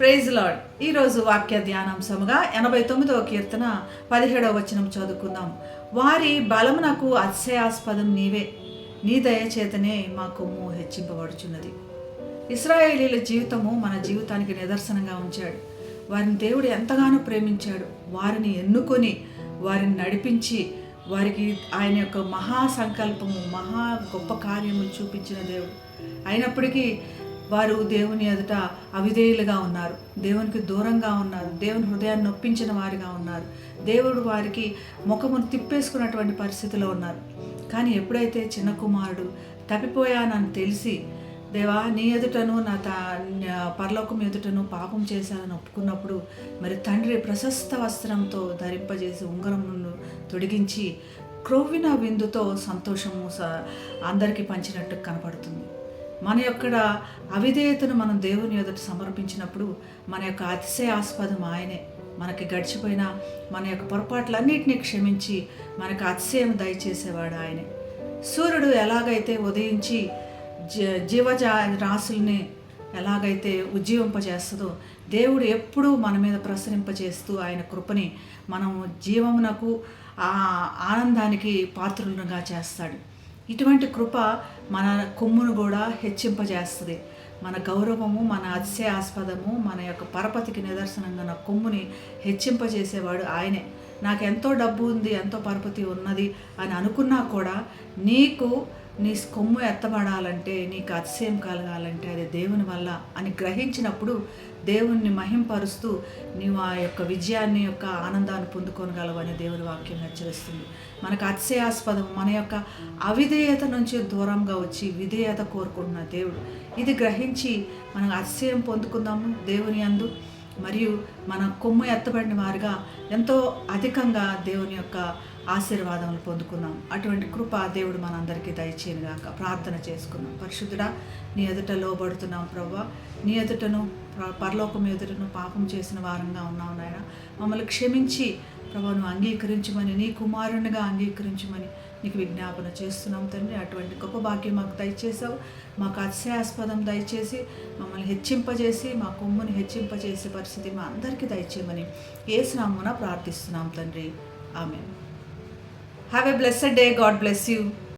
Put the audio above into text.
Praise lord. ఈరోజు వాక్య ధ్యానాంశముగా ఎనభై తొమ్మిదవ కీర్తన పదిహేడవ వచనం చదువుకుందాం. వారి బలమునకు అతిశయాస్పదం నీవే. నీ దయచేతనే మా కొమ్ము హెచ్చింపబడుచున్నది. ఇస్రాయేలీల జీవితము మన జీవితానికి నిదర్శనంగా ఉంచాడు. వారిని దేవుడు ఎంతగానో ప్రేమించాడు. వారిని ఎన్నుకొని వారిని నడిపించి వారికి ఆయన యొక్క మహా సంకల్పము మహా గొప్ప కార్యము చూపించిన దేవుడు. అయినప్పటికీ వారు దేవుని ఎదుట అవిధేయులుగా ఉన్నారు. దేవునికి దూరంగా ఉన్నారు. దేవుని హృదయాన్ని నొప్పించిన వారిగా ఉన్నారు. దేవుడు వారికి ముఖమును తిప్పేసుకున్నటువంటి పరిస్థితిలో ఉన్నారు. కానీ ఎప్పుడైతే చిన్న కుమారుడు తప్పిపోయానని తెలిసి దేవా నీ ఎదుటను నా త పరలోకం ఎదుటను పాపం చేశానని ఒప్పుకున్నప్పుడు మరి తండ్రి ప్రశస్త వస్త్రంతో ధరింపజేసి ఉంగరమును తొడిగించి క్రొవ్విన విందుతో సంతోషము స అందరికీ పంచినట్టు కనపడుతుంది. మన యొక్క అవిధేయతను మనం దేవుని ఎదుట సమర్పించినప్పుడు మన యొక్క అతిశయాస్పదం ఆయనే. మనకి గడిచిపోయిన మన యొక్క పొరపాట్లన్నింటినీ క్షమించి మనకు అతిశయం దయచేసేవాడు ఆయనే. సూర్యుడు ఎలాగైతే ఉదయించి జీ జీవజా రాశుల్ని ఎలాగైతే ఉజ్జీవింపజేస్తుందో దేవుడు ఎప్పుడూ మన మీద ప్రసరింపజేస్తూ ఆయన కృపని మనం జీవమునకు ఆ ఆనందానికి పాత్రులుగా చేస్తాడు. ఇటువంటి కృప మన కొమ్మును కూడా హెచ్చింపజేస్తుంది. మన గౌరవము మన అతిశయాస్పదము మన యొక్క పరపతికి నిదర్శనంగా నా కొమ్ముని హెచ్చింపజేసేవాడు ఆయనే. నాకు ఎంతో డబ్బు ఉంది ఎంతో పరపతి ఉన్నది అని అనుకున్నా కూడా నీకు నీ కొమ్ము ఎత్తబడాలంటే నీకు అతిశయం కలగాలంటే అది దేవుని వల్ల అని గ్రహించినప్పుడు దేవుణ్ణి మహింపరుస్తూ నీవు ఆ యొక్క విజయాన్ని యొక్క ఆనందాన్ని పొందుకోగలవని దేవుని వాక్యం హెచ్చరిస్తుంది. మనకు అతిశయాస్పదం మన యొక్క అవిధేయత నుంచి దూరంగా వచ్చి విధేయత కోరుకుంటున్న దేవుడు. ఇది గ్రహించి మనం అతిశయం పొందుకుందాము దేవుని అందు. మరియు మన కొమ్ము ఎత్తబడిన వారిగా ఎంతో అధికంగా దేవుని యొక్క ఆశీర్వాదములు పొందుకున్నాం. అటువంటి కృప దేవుడు మనందరికీ దయచేయనుగాక. ప్రార్థన చేసుకున్నాం. పరిశుద్ధుడా నీ ఎదుట లోబడుతున్నాం ప్రవ్వా. నీ ఎదుటను పరలోకం ఎదుటను పాపం చేసిన వారంగా ఉన్నావు నాయన. మమ్మల్ని క్షమించి ప్రభును అంగీకరించమని నీ కుమారునిగా అంగీకరించమని నీకు విజ్ఞాపన చేస్తున్నాం తండ్రి. అటువంటి గొప్ప భాగ్యం మాకు దయచేసావు మాకు అతిశయాస్పదం దయచేసి మమ్మల్ని హెచ్చింపజేసి మా కొమ్ముని హెచ్చింపజేసే పరిస్థితి మా అందరికీ దయచేయమని ఏసునామున ప్రార్థిస్తున్నాం తండ్రి. ఆమె have a blessed day God bless you